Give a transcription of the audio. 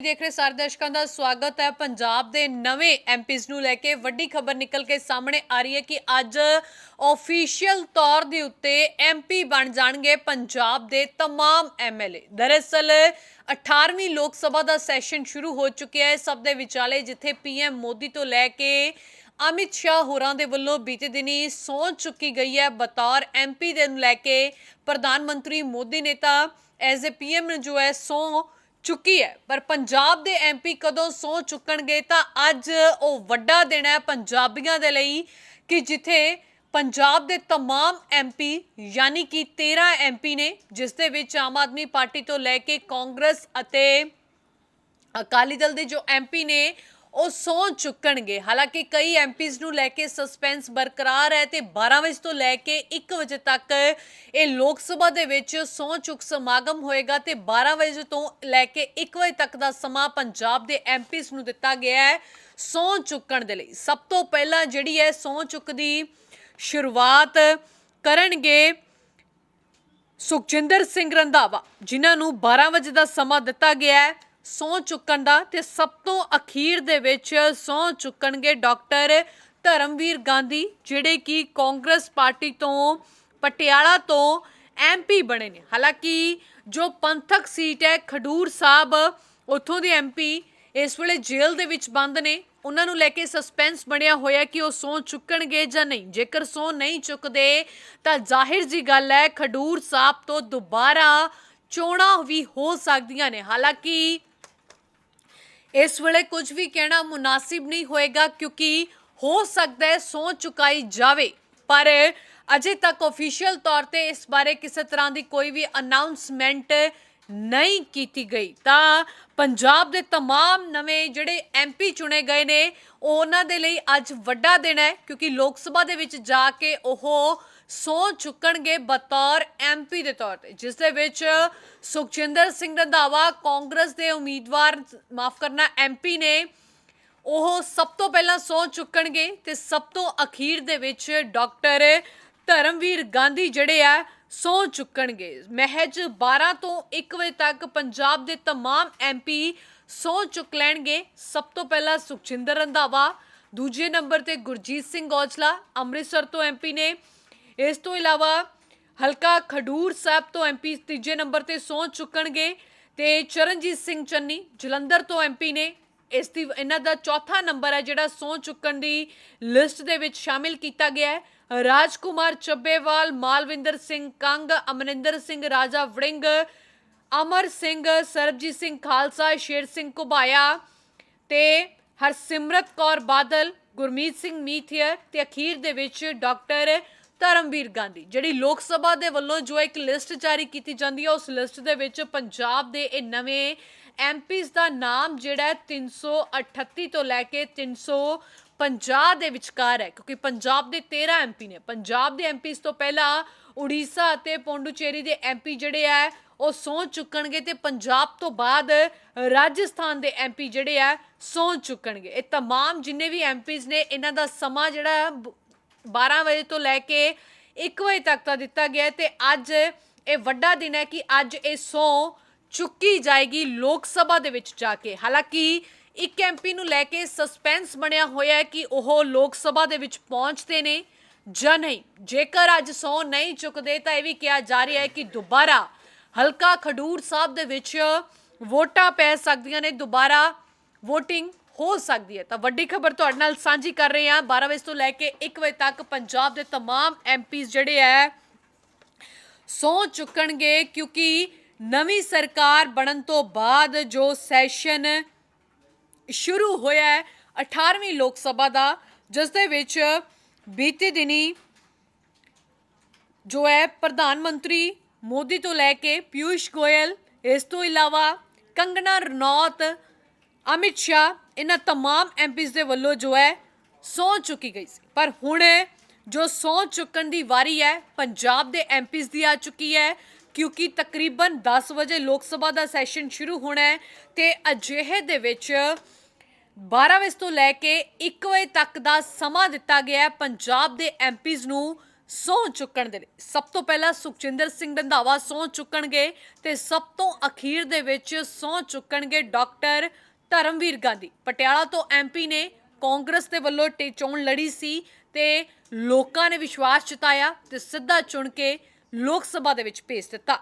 ਦੇਖ ਰਹੇ ਸਾਰੇ ਦਰਸ਼ਕਾਂ ਦਾ ਸਵਾਗਤ ਹੈ ਪੰਜਾਬ ਦੇ ਨਵੇਂ ਐਮਪੀਸ ਨੂੰ ਲੈ ਕੇ ਵੱਡੀ ਖਬਰ ਨਿਕਲ ਕੇ ਸਾਹਮਣੇ ਆ ਰਹੀ ਹੈ ਕਿ ਅੱਜ ਆਫੀਸ਼ੀਅਲ ਤੌਰ ਦੇ ਉੱਤੇ ਐਮਪੀ ਬਣ ਜਾਣਗੇ ਪੰਜਾਬ ਦੇ तमाम ਐਮਐਲਏ ਦਰਅਸਲ 18ਵੀਂ ਲੋਕ ਸਭਾ ਦਾ ਸੈਸ਼ਨ ਸ਼ੁਰੂ ਹੋ ਚੁੱਕਿਆ ਹੈ ਸਭ ਦੇ ਵਿਚਾਲੇ ਜਿੱਥੇ ਪੀਐਮ ਮੋਦੀ ਤੋਂ ਲੈ ਕੇ ਅਮਿਤ ਸ਼ਾਹ ਹੋਰਾਂ ਦੇ ਵੱਲੋਂ ਬੀਤੇ ਦਿਨੀ ਸਹੁੰ ਚੁੱਕੀ ਗਈ ਹੈ ਬਤੌਰ ਐਮਪੀ ਦੇ ਨੂੰ ਲੈ ਕੇ ਪ੍ਰਧਾਨ ਮੰਤਰੀ ਮੋਦੀ ਨੇ ਤਾਂ ਐਜ਼ ਅ ਪੀਐਮ ਜੋ ਹੈ ਸਹੁੰ ਚੁੱਕੀ ਹੈ ਪਰ ਪੰਜਾਬ ਦੇ ਐਮਪੀ ਕਦੋਂ ਸਹੁੰ ਚੁੱਕਣਗੇ ਤਾਂ ਅੱਜ ਉਹ ਵੱਡਾ ਦਿਨ ਹੈ ਪੰਜਾਬੀਆਂ ਦੇ ਲਈ ਕਿ ਜਿੱਥੇ ਪੰਜਾਬ ਦੇ तमाम ਐਮਪੀ ਯਾਨੀ ਕਿ 13 ਐਮਪੀ ਨੇ ਜਿਸ ਦੇ ਵਿੱਚ ਆਮ ਆਦਮੀ ਪਾਰਟੀ ਤੋਂ ਲੈ ਕੇ ਕਾਂਗਰਸ ਅਤੇ ਅਕਾਲੀ ਦਲ ਦੇ ਜੋ ਐਮਪੀ ਨੇ ਉਹ ਸਹੁੰ ਚੁੱਕਣਗੇ। ਹਾਲਾਂਕਿ ਕਈ ਐਮਪੀਜ਼ ਨੂੰ ਲੈ ਕੇ ਸਸਪੈਂਸ ਬਰਕਰਾਰ ਹੈ ਤੇ 12 ਵਜੇ ਤੋਂ ਲੈ ਕੇ 1 ਵਜੇ ਤੱਕ ਇਹ ਲੋਕ ਸਭਾ ਦੇ ਵਿੱਚ ਸਹੁੰ ਚੁੱਕ ਸਮਾਗਮ ਹੋਏਗਾ ਤੇ 12 ਵਜੇ ਤੋਂ ਲੈ ਕੇ 1 ਵਜੇ ਤੱਕ ਦਾ ਸਮਾਂ ਪੰਜਾਬ ਦੇ ਐਮਪੀਜ਼ ਨੂੰ ਦਿੱਤਾ ਗਿਆ ਹੈ ਸਹੁੰ ਚੁੱਕਣ ਦੇ ਲਈ। ਸਭ ਤੋਂ ਪਹਿਲਾਂ ਜਿਹੜੀ ਹੈ ਸਹੁੰ ਚੁੱਕ ਦੀ ਸ਼ੁਰੂਆਤ ਕਰਨਗੇ ਸੁਖਜਿੰਦਰ ਸਿੰਘ ਰੰਧਾਵਾ, ਜਿਨ੍ਹਾਂ ਨੂੰ 12 ਵਜੇ ਦਾ ਸਮਾਂ ਦਿੱਤਾ ਗਿਆ ਹੈ। ਸਹੁੰ ਚੁੱਕਣ ਦਾ ਤੇ ਸਭ ਤੋਂ ਅਖੀਰ ਦੇ ਵਿੱਚ ਸਹੁੰ ਚੁੱਕਣਗੇ ਡਾਕਟਰ ਧਰਮਵੀਰ ਗਾਂਧੀ, ਜਿਹੜੇ ਕਿ ਕਾਂਗਰਸ ਪਾਰਟੀ ਤੋਂ, ਪਟਿਆਲਾ ਤੋਂ ਐਮਪੀ ਬਣੇ ਨੇ। ਹਾਲਾਂਕਿ ਜੋ ਪੰਥਕ ਸੀਟ ਹੈ, ਖਡੂਰ ਸਾਹਿਬ, ਉੱਥੋਂ ਦੇ ਐਮਪੀ ਇਸ ਵੇਲੇ ਜੇਲ੍ਹ ਦੇ ਵਿੱਚ ਬੰਦ ਨੇ। ਉਹਨਾਂ ਨੂੰ ਲੈ ਕੇ ਸਸਪੈਂਸ ਬਣਿਆ ਹੋਇਆ ਕਿ ਉਹ ਸਹੁੰ ਚੁੱਕਣਗੇ ਜਾਂ ਨਹੀਂ। ਜੇਕਰ ਸਹੁੰ ਨਹੀਂ ਚੁੱਕਦੇ, ਤਾਂ ਜ਼ਾਹਿਰ ਜੀ ਗੱਲ ਹੈ, ਖਡੂਰ ਸਾਹਿਬ ਤੋਂ ਦੁਬਾਰਾ ਚੋਣਾਂ ਵੀ ਹੋ ਸਕਦੀਆਂ ਨੇ। ਹਾਲਾਂਕਿ ਇਸ ਵੇਲੇ ਕੁਝ ਵੀ ਕਹਿਣਾ ਮੁਨਾਸਿਬ ਨਹੀਂ ਹੋਏਗਾ ਕਿਉਂਕਿ ਹੋ ਸਕਦਾ ਹੈ ਸਹੁੰ ਚੁਕਾਈ ਜਾਵੇ। ਪਰ ਅਜੇ ਤੱਕ ਅਫੀਸ਼ੀਅਲ ਤੌਰ ਤੇ ਇਸ ਬਾਰੇ ਕਿਸੇ ਤਰ੍ਹਾਂ ਦੀ ਕੋਈ ਵੀ ਅਨਾਉਂਸਮੈਂਟ ਨਹੀਂ ਕੀਤੀ ਗਈ ਤਾਂ ਪੰਜਾਬ ਦੇ तमाम ਨਵੇਂ ਜਿਹੜੇ ਐਮਪੀ ਚੁਣੇ ਗਏ ਨੇ ਉਹ ਉਹਨਾਂ ਦੇ ਲਈ ਅੱਜ ਵੱਡਾ ਦਿਨ ਹੈ ਕਿਉਂਕਿ ਲੋਕ ਸਭਾ ਦੇ ਵਿੱਚ ਜਾ ਕੇ ਉਹ ਸਹੁੰ ਚੁੱਕਣਗੇ ਬਤੌਰ ਐਮਪੀ ਦੇ ਤੌਰ ਤੇ ਜਿਸ ਦੇ ਵਿੱਚ ਸੁਖਜਿੰਦਰ ਸਿੰਘ ਰੰਧਾਵਾ ਕਾਂਗਰਸ ਦੇ ਉਮੀਦਵਾਰ ਮਾਫ ਕਰਨਾ ਐਮਪੀ ਨੇ ਉਹ ਸਭ ਤੋਂ ਪਹਿਲਾਂ ਸਹੁੰ ਚੁੱਕਣਗੇ ਤੇ ਸਭ ਤੋਂ ਅਖੀਰ ਦੇ ਵਿੱਚ ਡਾਕਟਰ ਧਰਮਵੀਰ ਗਾਂਧੀ ਜਿਹੜੇ ਆ ਸਹੁੰ ਚੁੱਕਣਗੇ ਮਹਿਜ 12 ਤੋਂ 1 ਵਜੇ ਤੱਕ ਪੰਜਾਬ ਦੇ तमाम ਐਮਪੀ ਸਹੁੰ ਚੁੱਕ ਲੈਣਗੇ ਸਭ ਤੋਂ ਪਹਿਲਾਂ ਸੁਖਜਿੰਦਰ ਰੰਧਾਵਾ ਦੂਜੇ ਨੰਬਰ ਤੇ ਗੁਰਜੀਤ ਸਿੰਘ ਔਜਲਾ ਅੰਮ੍ਰਿਤਸਰ ਤੋਂ ਐਮਪੀ ਨੇ ਇਸ ਤੋਂ ਇਲਾਵਾ ਹਲਕਾ ਖਡੂਰ ਸਾਹਿਬ ਤੋਂ ਐਮਪੀ ਤੀਜੇ ਨੰਬਰ ਤੇ ਸਹੁੰ ਚੁੱਕਣਗੇ ਤੇ ਚਰਨਜੀਤ ਸਿੰਘ ਚੰਨੀ ਜਲੰਧਰ ਤੋਂ ਐਮਪੀ ਨੇ ਇਸ ਦੀ, ਇਹਨਾਂ ਦਾ ਚੌਥਾ ਨੰਬਰ ਹੈ ਜਿਹੜਾ ਸਹੁੰ ਚੁੱਕਣ ਦੀ ਲਿਸਟ ਦੇ ਵਿੱਚ ਸ਼ਾਮਿਲ ਕੀਤਾ ਗਿਆ ਹੈ। ਰਾਜਕੁਮਾਰ ਚੱਬੇਵਾਲ, ਮਾਲਵਿੰਦਰ ਸਿੰਘ ਕੰਗ, ਅਮਰਿੰਦਰ ਸਿੰਘ, ਰਾਜਾ ਵੜਿੰਗ, ਅਮਰ ਸਿੰਘ, ਸਰਬਜੀਤ ਸਿੰਘ ਖਾਲਸਾ, ਸ਼ੇਰ ਸਿੰਘ ਕੁਬਾਇਆ ਤੇ ਹਰਸਿਮਰਤ ਕੌਰ ਬਾਦਲ, ਗੁਰਮੀਤ ਸਿੰਘ ਮੀਥੀਅਰ ਤੇ ਅਖੀਰ ਦੇ ਵਿੱਚ ਡਾਕਟਰ ਧਰਮਵੀਰ ਗਾਂਧੀ ਜਿਹੜੀ ਲੋਕ ਸਭਾ ਦੇ ਵੱਲੋਂ ਜੋ ਇੱਕ ਲਿਸਟ ਜਾਰੀ ਕੀਤੀ ਜਾਂਦੀ ਹੈ ਉਸ ਲਿਸਟ ਦੇ ਵਿੱਚ ਪੰਜਾਬ ਦੇ ਇਹ ਨਵੇਂ ਐਮਪੀਸ ਦਾ ਨਾਮ ਜਿਹੜਾ ਹੈ 338 ਤੋਂ ਲੈ ਕੇ 350 ਦੇ ਵਿਚਕਾਰ ਹੈ ਕਿਉਂਕਿ ਪੰਜਾਬ ਦੇ 13 ਐਮਪੀ ਨੇ ਪੰਜਾਬ ਦੇ ਐਮਪੀਸ ਤੋਂ ਪਹਿਲਾਂ ਉੜੀਸਾ ਅਤੇ ਪੌਂਡੂਚੇਰੀ ਦੇ ਐਮਪੀ ਜਿਹੜੇ ਆ ਉਹ ਸਹੁੰ ਚੁੱਕਣਗੇ ਤੇ ਪੰਜਾਬ ਤੋਂ ਬਾਅਦ ਰਾਜਸਥਾਨ ਦੇ ਐਮਪੀ ਜਿਹੜੇ ਆ ਸਹੁੰ ਚੁੱਕਣਗੇ ਇਹ तमाम ਜਿੰਨੇ ਵੀ ਐਮਪੀਸ ਨੇ ਇਹਨਾਂ ਦਾ ਸਮਾਂ ਜਿਹੜਾ ਹੈ ਬ- 12 ਵਜੇ ਤੋਂ ਲੈ ਕੇ 1 ਵਜੇ ਤੱਕ ਦਾ ਦਿੱਤਾ ਗਿਆ ਹੈ ਤੇ ਅੱਜ ਇਹ ਵੱਡਾ ਦਿਨ ਹੈ ਕਿ ਅੱਜ ਇਹ ਸਹੁੰ ਚੁੱਕੀ ਜਾਏਗੀ ਲੋਕ ਸਭਾ ਦੇ ਵਿੱਚ ਜਾ ਕੇ। ਹਾਲਾਂਕਿ ਇੱਕ ਐਮਪੀ ਨੂੰ ਲੈ ਕੇ ਸਸਪੈਂਸ ਬਣਿਆ ਹੋਇਆ ਹੈ ਕਿ ਉਹ ਲੋਕ ਸਭਾ ਦੇ ਵਿੱਚ ਪਹੁੰਚਦੇ ਨੇ ਜਾਂ ਨਹੀਂ। ਜੇਕਰ ਅੱਜ ਸਹੁੰ ਨਹੀਂ ਚੁੱਕਦੇ ਤਾਂ ਇਹ ਵੀ ਕਿਹਾ ਜਾ ਰਿਹਾ ਹੈ ਕਿ ਦੁਬਾਰਾ ਹਲਕਾ ਖਡੂਰ ਸਾਹਿਬ ਦੇ ਵਿੱਚ ਵੋਟਾਂ ਪੈ ਸਕਦੀਆਂ ਨੇ। ਦੁਬਾਰਾ VOTING ਹੋ ਸਕਦੀ ਹੈ ਤਾਂ ਵੱਡੀ ਖਬਰ ਤੁਹਾਡੇ ਨਾਲ ਸਾਂਝੀ ਕਰ ਰਹੇ ਹਾਂ 12 ਵਜੇ ਤੋਂ ਲੈ ਕੇ 1 ਵਜੇ ਤੱਕ ਪੰਜਾਬ ਦੇ तमाम ਐਮਪੀਸ ਜਿਹੜੇ ਹੈ ਸਹੁੰ ਚੁੱਕਣਗੇ ਕਿਉਂਕਿ ਨਵੀਂ ਸਰਕਾਰ ਬਣਨ ਤੋਂ ਬਾਅਦ ਜੋ ਸੈਸ਼ਨ ਸ਼ੁਰੂ ਹੋਇਆ ਹੈ 18ਵੀਂ ਲੋਕ ਸਭਾ ਦਾ ਜਿਸ ਦੇ ਵਿੱਚ ਬੀਤੇ ਦਿਨੀ ਜੋ ਹੈ ਪ੍ਰਧਾਨ ਮੰਤਰੀ ਮੋਦੀ ਤੋਂ ਲੈ ਕੇ ਪਿਊਸ਼ ਗੋਇਲ ਇਸ ਤੋਂ ਇਲਾਵਾ ਕੰਗਨਾ ਰਣੌਤ ਅਮਿਤ ਸ਼ਾਹ ਇਹਨਾਂ तमाम ਐਮਪੀਸ ਦੇ ਵੱਲੋਂ ਜੋ ਹੈ ਸਹੁੰ ਚੁੱਕੀ ਗਈ ਸੀ ਪਰ ਹੁਣ ਜੋ ਸਹੁੰ ਚੁੱਕਣ ਦੀ ਵਾਰੀ ਹੈ ਪੰਜਾਬ ਦੇ ਐਮਪੀਸ ਦੀ ਆ ਚੁੱਕੀ ਹੈ ਕਿਉਂਕਿ ਤਕਰੀਬਨ 10 ਵਜੇ ਲੋਕ ਸਭਾ ਦਾ ਸੈਸ਼ਨ ਸ਼ੁਰੂ ਹੋਣਾ ਹੈ ਤੇ ਅਜਿਹੇ ਦੇ ਵਿੱਚ 12 ਵਜੇ ਤੋਂ ਲੈ ਕੇ 1 ਵਜੇ ਤੱਕ ਦਾ ਸਮਾਂ ਦਿੱਤਾ ਗਿਆ ਹੈ ਪੰਜਾਬ ਦੇ ਐਮਪੀਸ ਨੂੰ ਸਹੁੰ ਚੁੱਕਣ ਦੇ ਲਈ ਸਭ ਤੋਂ ਪਹਿਲਾਂ ਸੁਖਜਿੰਦਰ ਸਿੰਘ ਰੰਧਾਵਾ ਸਹੁੰ ਚੁੱਕਣਗੇ ਤੇ ਸਭ ਤੋਂ ਅਖੀਰ ਦੇ ਵਿੱਚ ਸਹੁੰ ਚੁੱਕਣਗੇ ਡਾਕਟਰ ਧਰਮਵੀਰ ਗਾਂਧੀ। ਪਟਿਆਲਾ ਤੋਂ ਐਮਪੀ ਨੇ ਕਾਂਗਰਸ ਦੇ ਵੱਲੋਂ ਟੇ ਚੋਣ ਲੜੀ ਸੀ ਤੇ ਲੋਕਾਂ ਨੇ ਵਿਸ਼ਵਾਸ ਜਤਾਇਆ ਤੇ ਸਿੱਧਾ ਚੁਣ ਕੇ ਲੋਕ ਸਭਾ ਦੇ ਵਿੱਚ ਭੇਜ ਦਿੱਤਾ।